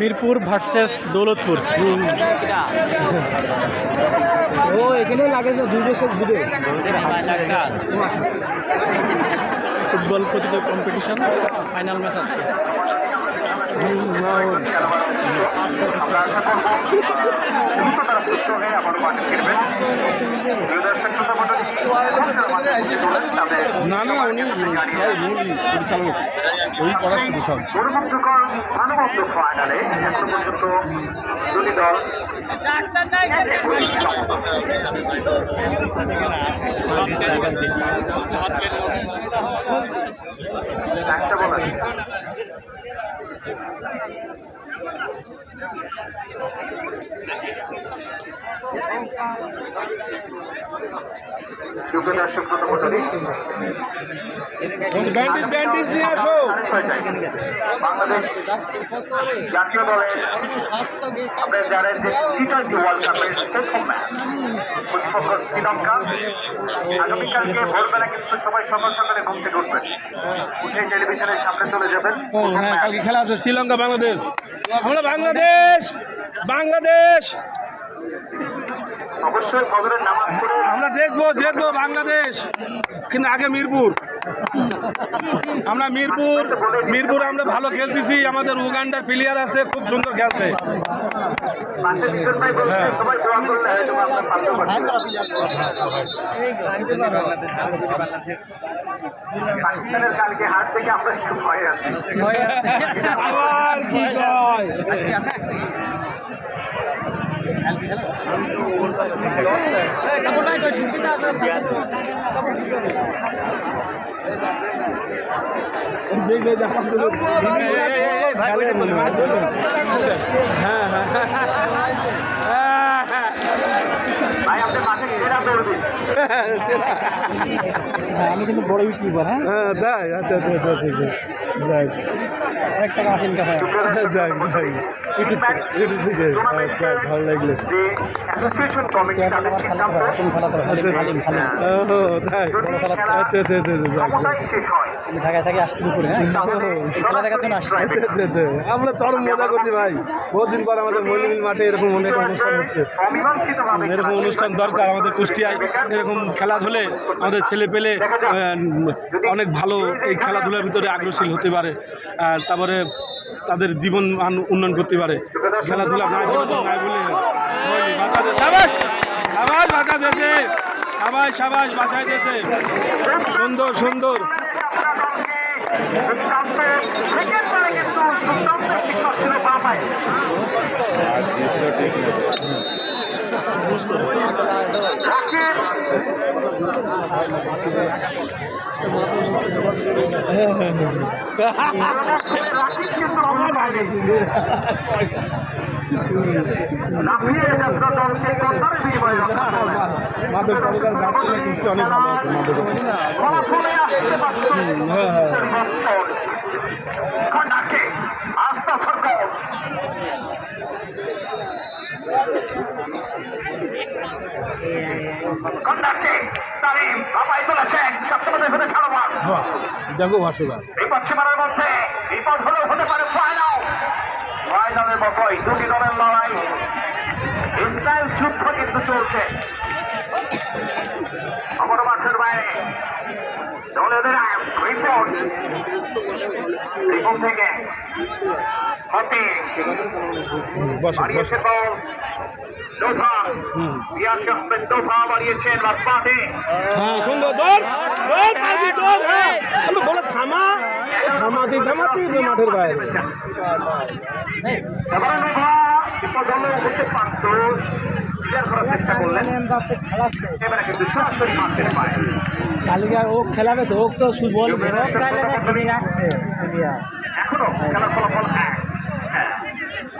Mirpur versus Daulatpur. ও এখানে লাগে যে দুই দেশের দূরে ফুটবল প্রতিযোগ কম্পিটিশন ফাইনাল ম্যাচ আজকে। না না উনি পরিচালক। ওই করার শুধু সব মনোমুগ্ধকর মানবন্ধ ফাইনালে এখন পর্যন্ত দুটি দল একটা বলা বাংলাদেশ সবাই সকাল সকালে ঘুম থেকে উঠবেন উঠে টেলিভিশনের সামনে চলে যাবেন খেলা আছে শ্রীলঙ্কা বাংলাদেশ আমরা বাংলাদেশ বাংলাদেশ। আমরা দেখব দেখব বাংলাদেশ। কিন্তু আগে মিরপুর। আমরা মিরপুর মিরপুর আমরা ভালো খেলতেছি। আমাদের উগান্ডার প্লেয়ার আছে খুব সুন্দর খেলছে। পাকিস্তানের কালকে হাত থেকে একটু ভয় আছি। আবার কি হ্যাঁ হ্যাঁ ভাই আপনি পাশে দৌড় দিন আমি কিন্তু বড় ইউটিউবার হ্যাঁ হ্যাঁ যাই আচ্ছা আচ্ছা আচ্ছা আচ্ছা যাই অনেক টাকা আসেন কাপায় যাই যাই ইউটিউব থেকে ইউটিউব থেকে আচ্ছা ভালো লাগল তাই আচ্ছা আচ্ছা আচ্ছা আচ্ছা হয় হ্যাঁ আচ্ছা আচ্ছা আচ্ছা আমরা চরম মজা করছি ভাই বহুদিন পর আমাদের মলিমিল মাঠে এরকম অনেক অনুষ্ঠান হচ্ছে এরকম অনুষ্ঠান দরকার আমাদের কুষ্টিয়ায় এরকম খেলাধুলে আমাদের ছেলে পেলে অনেক ভালো এই খেলাধুলার ভিতরে আগ্রহশীল হতে পারে, আর তারপরে তাদের জীবন মান উন্নয়ন করতে পারে। খেলাধুলা নাই বলে সাবাস! সাবাস বাঁচাই সুন্দর সুন্দর। মাদক তালুকার গাছগুলো কুষ্টি অনেক ভালো আছে মাদক হ্যাঁ হ্যাঁ আস্থা সরকার দেখো ভাসুদার বিপদ সীমানার মধ্যে বিপদ হলেও হতে পারে ফাইনাল ফাইনালের মতোই দুটি দলের লড়াই। ইসরায়েল যুদ্ধ কিন্তু চলছে। অমর মাঠের বাইরে। দলেদের রিপোর্ট রিপোর্ট থেকে। হতে। বসো বসো। বাড়িয়েছে বল দোফা রিয়াজ আহমেদ দোফা বাড়িয়েছেন রাজপাটে হ্যাঁ সুন্দর দৌড় দৌড় পাজি দৌড় হ্যাঁ। আমি বলে থামা থামাতে থামাতে মাঠের বাইরে। এবার নোভা বিপদ হলেও হতে পারত ক্লিয়ার করার চেষ্টা করলেন। এবারে কিন্তু সরাসরি মাঠের বাইরে। কালিকা ও খেলাবে তো ও তো শুধু বল এখনও খেলার ফলাফল এক হ্যাঁ। এবার বন্ধুরা, বেলাল, এরপরে অনুকূলে আবারও নোভার উদ্দেশ্যে বাড়িয়েছে বল।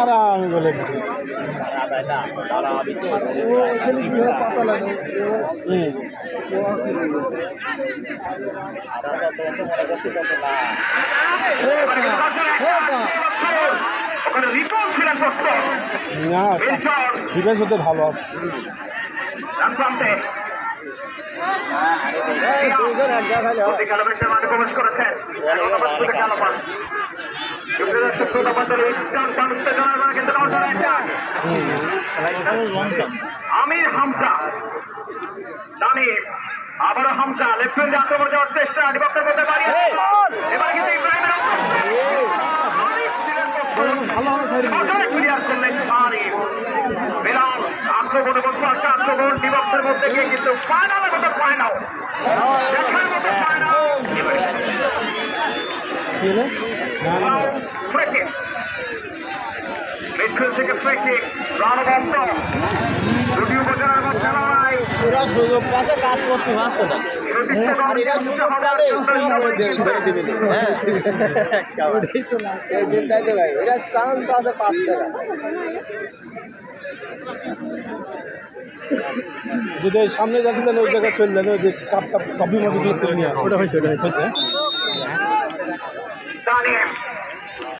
আর আমি বলে ছিলেন প্রস্তুত না মিল্টন ডিফেন্স হতে ভালো আছে। আমির হামজা তামিম আবারও হামজা লেফট আক্রমণ যাওয়ার চেষ্টা এবার কিন্তু ইব্রাহিমের সজনে ক্লিয়ার করলেন আক্রমণে বসে আসছে আক্রমণ ডিবক্তের মধ্যে গিয়ে কিন্তু ফাইনালের মতো ফাইনাল দেখার মতো ফাইনাল কি হলো? ফ্রি কিক মিডফিল্ড থেকে ফ্রি প্রাণবন্ত দুটি উপজেলার মধ্যে লড়াই ওরা সুযোগ পাশে কাজ করতে পারছে না। চান্স পাশে পাচ্ছে না যদি ওই সামনে যাতে তাহলে ওই জায়গায় চললেন ওই যে কাপটা কপি মতো তুলে নিয়ে ওটা হয়েছে ওটা হয়েছে?